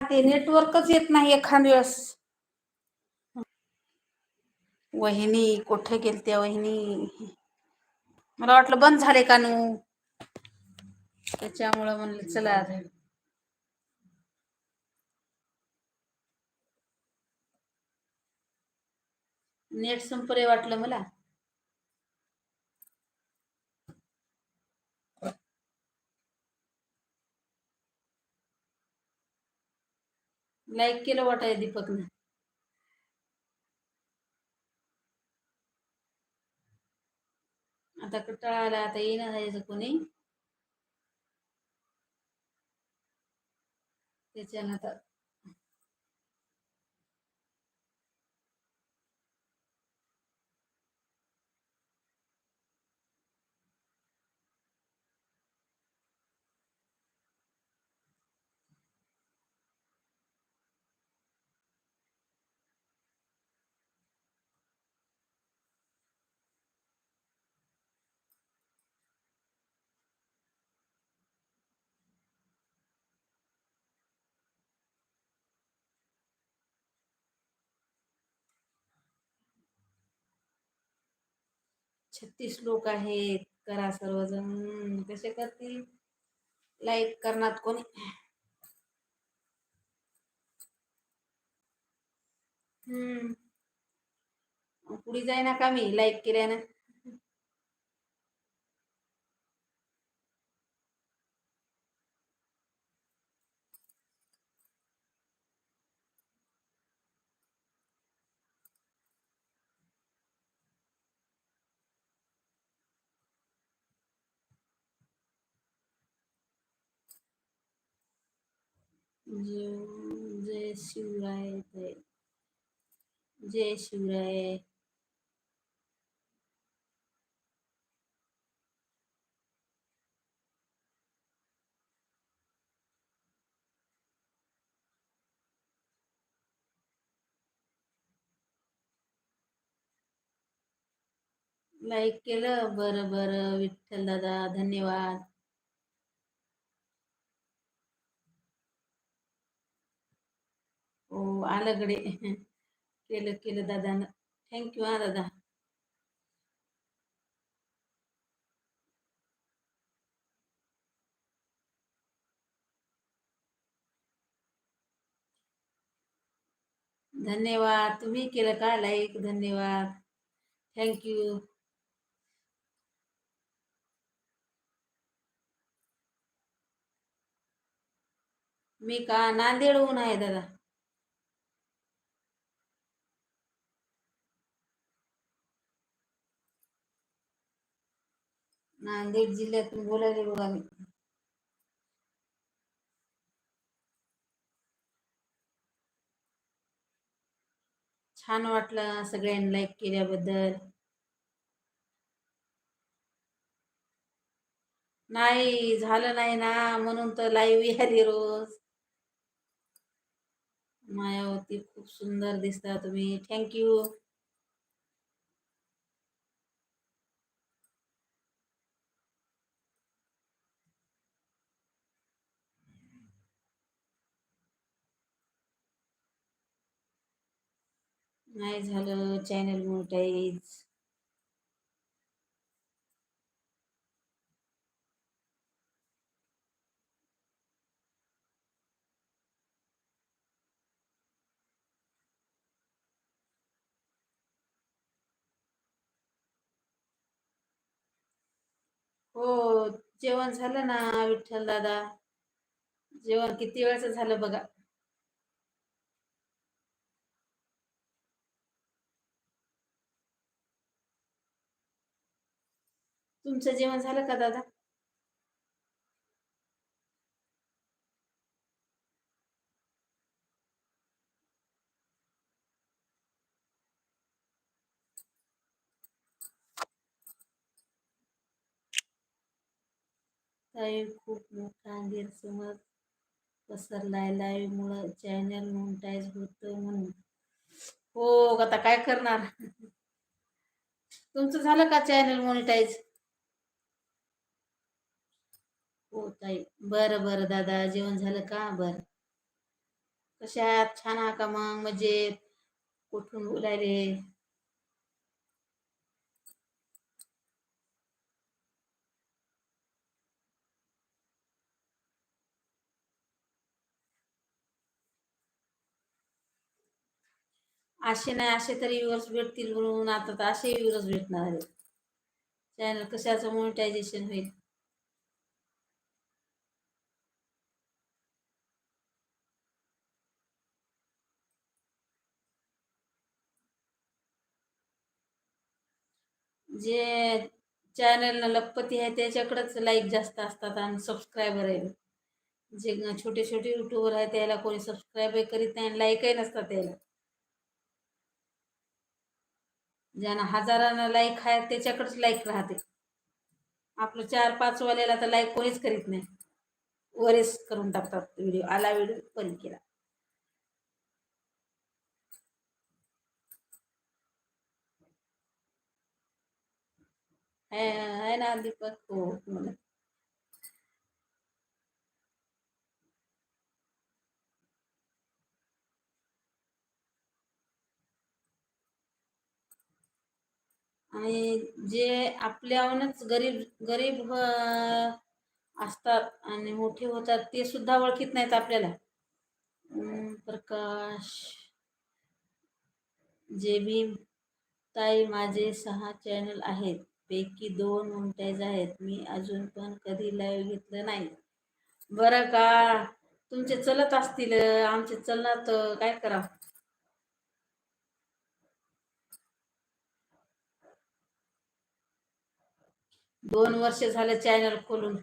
ते नेटवर्कच येत नाही एखाद वेळेस. वहिनी कुठे गेलत्या वहिनी? मला वाटलं बंद झाले का नू त्याच्यामुळं म्हणलं चला. आता. नेट संपरे वाटलं मला. लाईक केलं वाटाय दीपकनं. आता कंटाळा आला? आता येईना जायचं कोणी? त्याच्यानंतर छत्तीस लोक आहेत. करा सर्वजण. कसे करतील? लाईक करणार कोणी? हम्म. पुढे जाईना का मी. लाईक केल्यानं. जय जय शिवराय जय जय शिवराय लाईक केलं? बरं बरं. विठ्ठल दादा धन्यवाद. हो आलगडे केलं केलं दादानं. थँक्यू हा दादा. धन्यवाद. तुम्ही केलं का लाईक धन्यवाद. थँक्यू मी का नांदेडहून आहे दादा? नांदेड जिल्ह्यातून बोलायले बघा मी छान वाटलं सगळ्यांनी लाईक केल्याबद्दल. नाही झालं नाही ना म्हणून तर लाईव्ह आली रोज. मायावती खूप सुंदर दिसता तुम्ही. थँक्यू नाही झालं चॅनल मोटाईज हो जेवण झालं ना विठ्ठल दादा. जेवण किती वेळचं झालं बघा. तुमचं जेवण झालं का दादा? ताई खूप मोठा समज पसरलाय. लाईव्ह मुळे चॅनल मोनिटाईज होतं म्हणून. हो आता काय करणार? तुमचं झालं का चॅनल मोनिटाईज? हो ताई बरं बरं दादा जेवण झालं का? बरं. कशा आहात? छान आहा का मग? मजेत? कुठून बोलायले? असे नाही असे तरी व्ह्यूअर्स भेटतील म्हणून आता तर असे व्ह्यूअर्स भेटणार आहेत. चॅनल कशाचं मोनिटायझेशन होईल? जे चॅनलला लखपती आहे त्याच्याकडंच लाईक जास्त असतात आणि सबस्क्रायबर आहे. जे छोटे छोटे युट्यूबर आहे त्याला कोणी सबस्क्राईब करीत नाही लाईकही नसतात त्याला. ज्यांना हजारांना लाईक आहे त्याच्याकडेच लाईक राहते. आपलं चार पाच वाल्याला तर लाईक कोणीच करीत नाही. वरेच करून टाकतात व्हिडिओ आला व्हिडिओ पण केला. है ना दीपक? हो, हो मला आणि जे आपल्याहूनच गरीब गरीब असतात आणि मोठे होतात ते सुद्धा ओळखीत नाहीत आपल्याला. प्रकाश जे भीम ताई माझे सहा चॅनल आहेत. पैकी दोन उमट्याज आहेत मी अजून पण कधी लाईव्ह घेतलं नाही. बरं का? तुमचे चलत असतील आमचे चलनात काय करा? दोन वर्ष झालं चॅनल खोलून.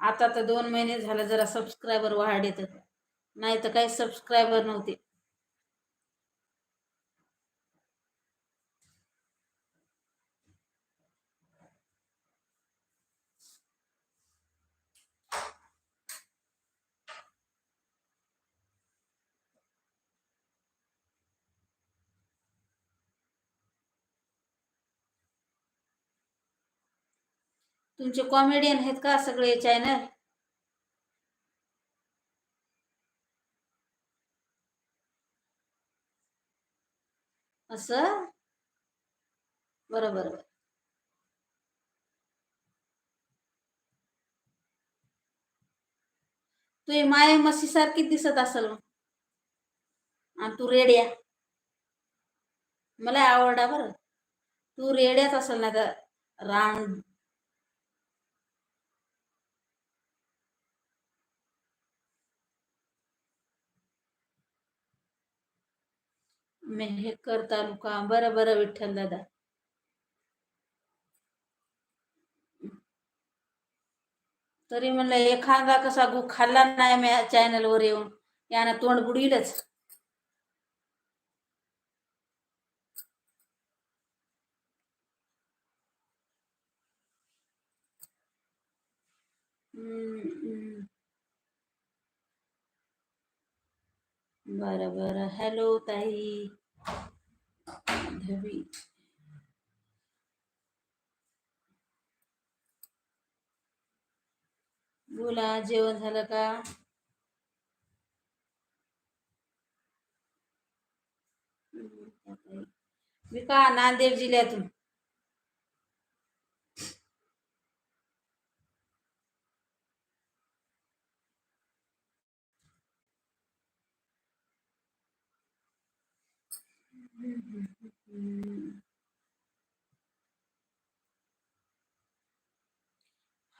आता तर दोन महिने झालं जरा सबस्क्रायबर वाढ येत नाही तर काही सबस्क्रायबर नव्हते. तुमचे कॉमेडियन आहेत का सगळे चॅनल असं? बरोबर. तू माया मसी सारखी दिसत असल आणि तू रेड्या. मला आवडा बरं. तू रेड्याच असेल ना तर रान मेहकर तालुका बरं बरं विठ्ठल दादा. तरी म्हणलं एखादा कसा गु खाल्ला नाही मी चॅनलवर येऊन. यानं तोंड बुडीलच हम्म. बरं बरं हॅलो ताई. धवी. बोला जेवण झालं का? मी का नांदेड जिल्ह्यातून?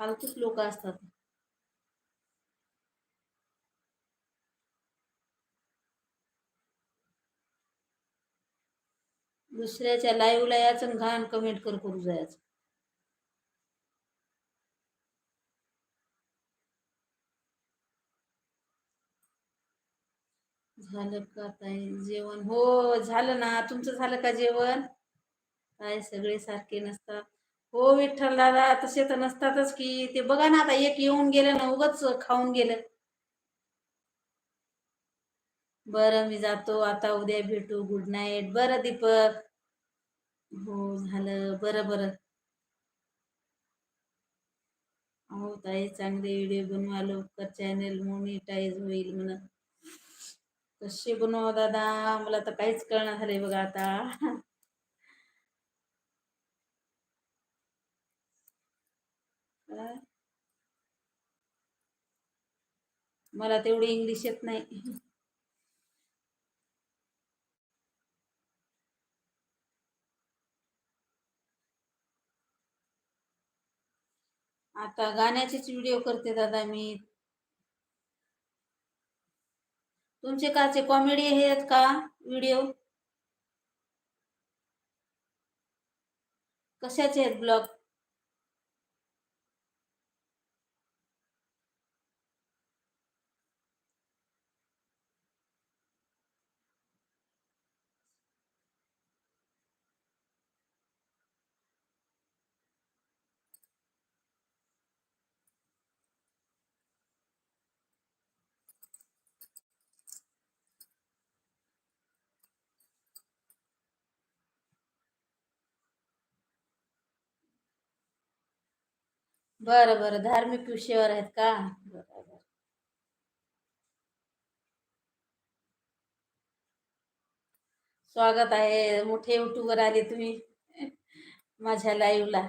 फालतूच लोक असतात. दुसऱ्याच्या लाईव्हला यायचं घाण कमेंट कर करू जायचं. झालं का ताई? जेवण? हो झालं ना. तुमचं झालं का जेवण? काय सगळे सारखे नसतात? हो विठ्ठल दादा तसे तर नसतातच की ते बघा ना आता एक येऊन गेलं ना उगच खाऊन गेलं. बरं मी जातो. आता उद्या भेटू. गुड नाईट बरं दीपक. हो झालं. बरं बरं. हो ताई चांगले व्हिडिओ बनवा लवकर. चॅनेल मोनिटाईज होईल म्हणा कसे बनवा दादा? मला तर काहीच कळणार झालंय बघा आता. मला तेवढी इंग्लिश येत नाही. आता गाण्याचेच व्हिडिओ करते दादा मी. तुमचे काचे कॉमेडी आहेत का? व्हिडिओ कशाचे आहेत ब्लॉग बरं बरं. धार्मिक विषयावर आहेत का? बरं स्वागत आहे. मोठे युट्यूबर आले तुम्ही माझ्या लाईव्हला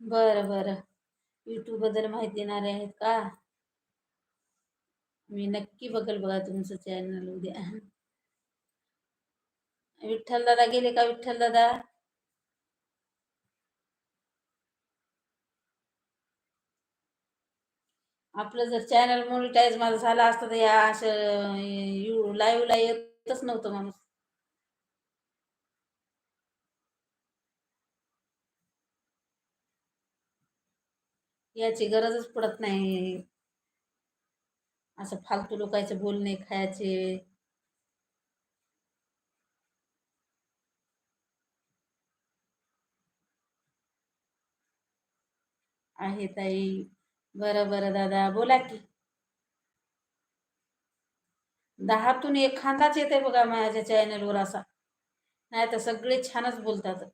बरं बरं. यूट्यूबबद्दल माहिती देणारे आहेत का? मी नक्की बघल बघा तुमचं चॅनल उद्या. विठ्ठल दादा गेले का विठ्ठल दादा? आपलं जर चॅनल मोनिटाईज माझं झालं असतं तर या असं यू लाईव्हला येतच नव्हतं माणूस. याची गरजच पडत नाही. असं फालतू लोकांचे बोलणे खायचे. आहे ताई. बरं बरं दादा. बोला की. दहातून एखादाच येते बघा माझ्या चॅनलवर असा. नाही तर सगळे छानच बोलतात.